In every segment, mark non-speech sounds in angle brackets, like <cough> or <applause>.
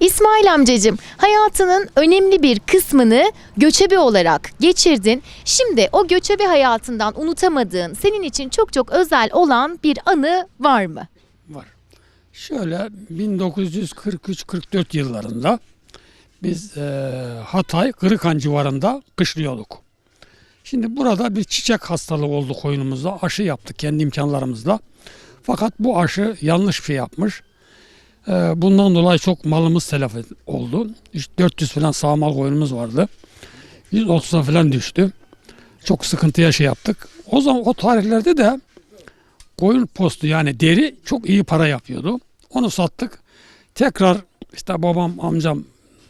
İsmail amcacığım hayatının önemli bir kısmını göçebe olarak geçirdin. Şimdi o göçebe hayatından unutamadığın senin için çok çok özel olan bir anı var mı? var. Şöyle 1943-44 yıllarında biz eee, Hatay Kırıkan civarında kışlıyorduk. Şimdi burada bir çiçek hastalığı oldu koyunumuzda. Aşı yaptık kendi imkanlarımızla. Fakat bu aşı yanlış bir şey yapmış. Eee, bundan dolayı çok malımız telef oldu. İşte 400 falan sağmal koyunumuz vardı. 130'a falan düştü. Çok sıkıntıya şey yaptık. O zaman o tarihlerde de koyun postu yani deri çok iyi para yapıyordu. Onu sattık. Tekrar işte babam amcam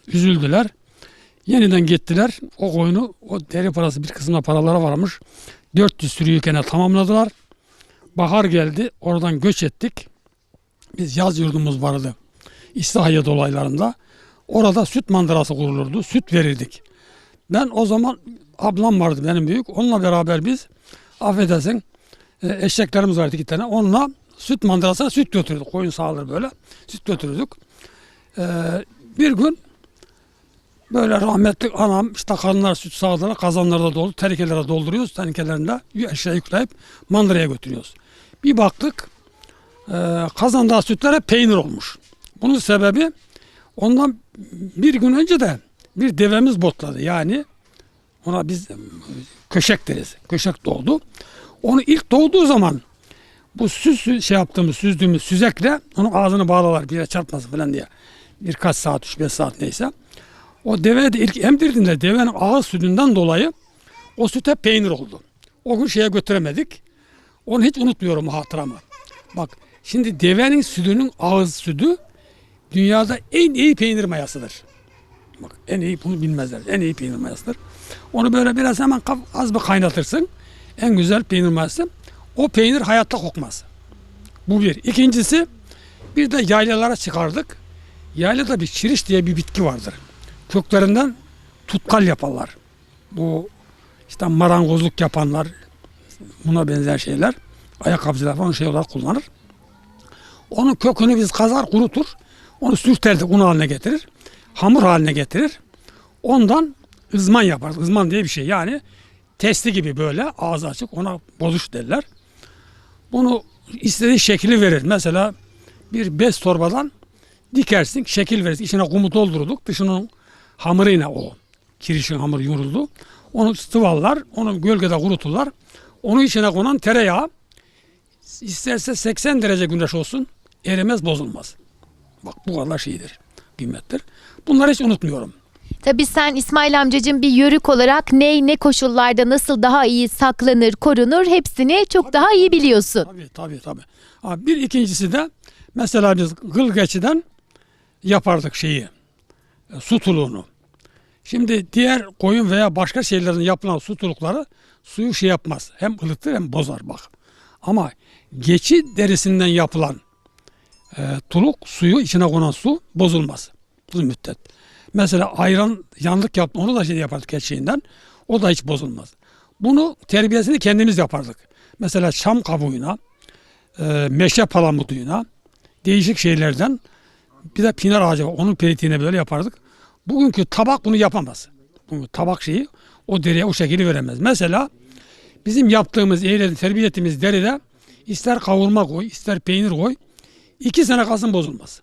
üzüldüler. Yeniden gittiler. O koyunu o deri parası bir kısmına paraları varmış. 400 sürüyü gene tamamladılar. Bahar geldi. Oradan göç ettik. Biz yaz yurdumuz vardı. İslahiye dolaylarında. Orada süt mandırası kurulurdu. Süt verirdik. Ben o zaman ablam vardı benim büyük. Onunla beraber biz affedersin e, eşeklerimiz vardı iki tane. Onunla süt mandırasına süt götürürdük. Koyun sağılır böyle. Süt götürürdük. E, bir gün böyle rahmetli anam işte kadınlar süt sağdılar. Kazanlarda doldu. Tenekelere dolduruyoruz. Tenekelerinde eşeğe yükleyip mandıraya götürüyoruz. Bir baktık kazandığı sütler hep peynir olmuş. Bunun sebebi ondan bir gün önce de bir devemiz botladı. Yani ona biz e, köşek deriz. Köşek doğdu. Onu ilk doğduğu zaman bu süz şey yaptığımız, süzdüğümüz süzekle onun ağzını bağlarlar bir yere çarpmasın falan diye. Birkaç saat, 3-5 saat neyse. O deve de ilk emdirdiğinde devenin ağız sütünden dolayı o süt hep peynir oldu. O gün şeye götüremedik. Onu hiç unutmuyorum hatıramı. Bak şimdi devenin sütünün ağız sütü dünyada en iyi peynir mayasıdır. Bak en iyi bunu bilmezler. En iyi peynir mayasıdır. Onu böyle biraz hemen az bir kaynatırsın. En güzel peynir mayası. O peynir hayatta kokmaz. Bu bir. İkincisi bir de yaylalara çıkardık. Yaylada bir çiriş diye bir bitki vardır. Köklerinden tutkal yaparlar. Bu işte marangozluk yapanlar buna benzer şeyler ayakkabıcılar falan şey olarak kullanır. Onun kökünü biz kazar kurutur. Onu sürterdik un haline getirir. Hamur haline getirir. Ondan ızman yaparız. Izman diye bir şey yani testi gibi böyle ağzı açık ona bozuş derler. Bunu istediği şekli verir. Mesela bir bez torbadan dikersin şekil verir. İçine kumu doldurduk. Dışının hamuruyla o kirişin hamuru yoğruldu. Onu sıvallar. Onu gölgede kuruturlar. Onun içine konan tereyağı isterse 80 derece güneş olsun erimez bozulmaz. Bak bu kadar şeydir. Kıymettir. Bunları hiç unutmuyorum. Tabii sen İsmail amcacığım bir yörük olarak ne ne koşullarda nasıl daha iyi saklanır, korunur hepsini çok daha iyi biliyorsun. Tabii tabii tabii. Ha, bir ikincisi de mesela biz gılgeçiden yapardık şeyi. e, Su tuluğunu. Şimdi diğer koyun veya başka şeylerin yapılan su tulukları suyu şey yapmaz. Hem ılıtır hem bozar bak. Ama geçi derisinden yapılan e, tuluk suyu içine konan su bozulmaz. Uzun müddet. Mesela ayran yanlık yaptı onu da şey yapardık keçiğinden. O da hiç bozulmaz. Bunu terbiyesini kendimiz yapardık. Mesela çam kabuğuna, e, meşe palamuduyuna, değişik şeylerden bir de pinar ağacı var. Onun peritiğine böyle yapardık. Bugünkü tabak bunu yapamaz. Bugünkü tabak şeyi o deriye o şekli veremez. Mesela bizim yaptığımız, eğledi, terbiye ettiğimiz deride ister kavurma koy, ister peynir koy. İki sene kalsın bozulmaz.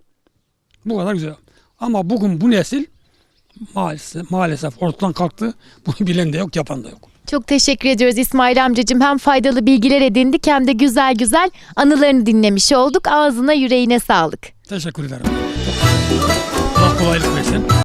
Bu kadar güzel. Ama bugün bu nesil maalesef, maalesef ortadan kalktı. <laughs> Bunu bilen de yok, yapan da yok. Çok teşekkür ediyoruz İsmail amcacığım. Hem faydalı bilgiler edindik hem de güzel güzel anılarını dinlemiş olduk. Ağzına yüreğine sağlık. Teşekkür ederim. Allah kolaylık versin.